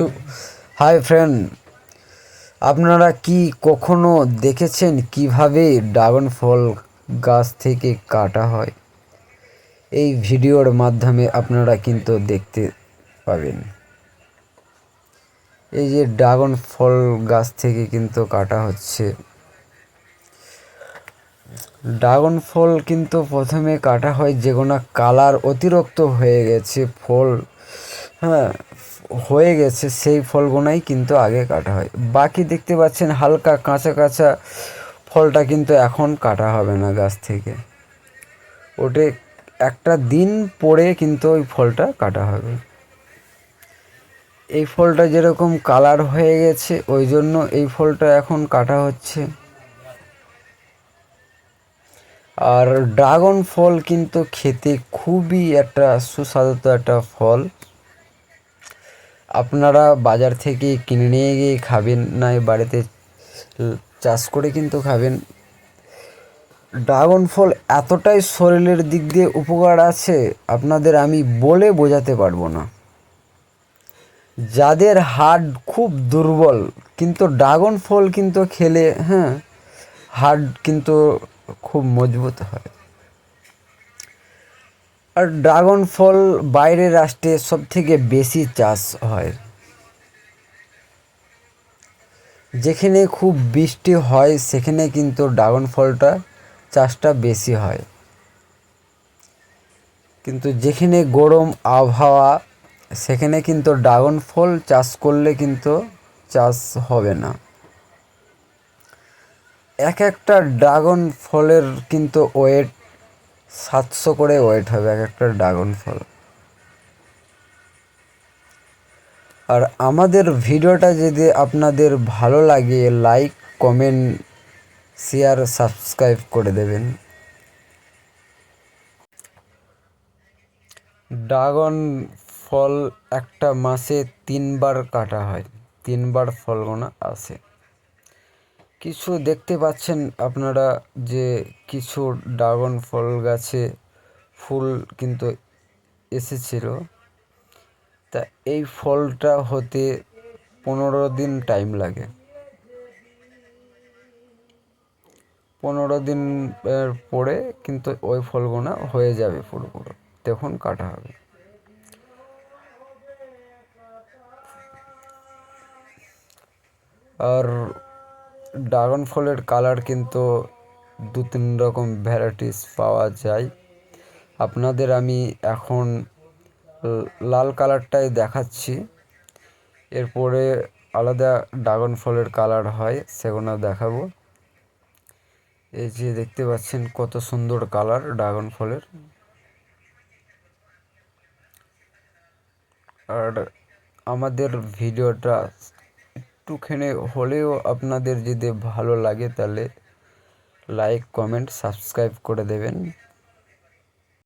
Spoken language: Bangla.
তো, হাই ফ্রেন্ড, আপনারা কি কখনো দেখেছেন কীভাবে ড্রাগন ফল গাছ থেকে কাটা হয়? এই ভিডিওর মাধ্যমে আপনারা কিন্তু দেখতে পাবেন। এই যে ড্রাগন ফল গাছ থেকে কিন্তু কাটা হচ্ছে। ড্রাগন ফল কিন্তু প্রথমে কাটা হয় যে কোনো কালার অতিরিক্ত হয়ে গেছে ফল হ্যাঁ হয়ে গেছে সেই ফলগুলোই কিন্তু আগে কাটা হয়। বাকি দেখতে পাচ্ছেন হালকা কাঁচা কাঁচা ফলটা কিন্তু এখন কাটা হবে না গাছ থেকে। ওটে একটা দিন পরে কিন্তু ওই ফলটা কাটা হবে। এই ফলটা যেরকম কালার হয়ে গেছে, ওই জন্য এই ফলটা এখন কাটা হচ্ছে। আর ড্রাগন ফল কিন্তু খেতে খুবই একটা সুস্বাদু একটা ফল। আপনারা বাজার থেকে কিনে নিয়ে গিয়ে খাবেন না বাড়িতে চাষ করে কিন্তু খাবেন। ড্রাগন ফল এতটাই শরীরের দিক দিয়ে উপকার আছে, আপনাদের আমি বলে বোঝাতে পারব না। যাদের হার্ট খুব দুর্বল, কিন্তু ড্রাগন ফল কিন্তু খেলে হ্যাঁ হার্ট কিন্তু খুব মজবুত হয়। আর ড্রাগন ফল বাইরের রাষ্ট্রে সব থেকে বেশি চাষ হয়। যেখানে খুব বৃষ্টি হয়, সেখানে কিন্তু ড্রাগন ফলটা চাষটা বেশি হয়। কিন্তু যেখানে গরম আবহাওয়া, সেখানে কিন্তু ড্রাগন ফল চাষ করলে কিন্তু চাষ হবে না। এক একটা ড্রাগন ফলের কিন্তু ওয়েট সাতশো করে ওয়েট হবে এক একটা ড্রাগন ফল। আর আমাদের ভিডিওটা যদি আপনাদের ভালো লাগে লাইক কমেন্ট শেয়ার সাবস্ক্রাইব করে দেবেন। ড্রাগন ফল একটা মাসে তিনবার কাটা হয়, তিনবার ফলগুলো আসে। কিছু দেখতে পাচ্ছেন আপনারা যে কিছু ড্রাগন ফল গাছে ফুল কিন্তু এসেছিল? তা এই ফলটা হতে পনেরো দিন টাইম লাগে। পনেরো দিন পরে কিন্তু ওই ফলগুলো হয়ে যাবে পুরোপুরো। তখন কাটা হবে। আর ড্রাগন ফলের কালার কিন্তু দু তিন রকম ভ্যারাইটিস পাওয়া যায়। আপনাদের আমি এখন লাল কালারটাই দেখাচ্ছি। এরপরে আলাদা ড্রাগন ফলের কালার হয়, সেগুলো দেখাবো। এই যে দেখতে পাচ্ছেন কত সুন্দর কালার ড্রাগন ফলের আর আমাদের ভিডিওটা একটুখানি হলেও আপনাদের যদি ভালো লাগে তাহলে লাইক কমেন্ট সাবস্ক্রাইব করে দেবেন।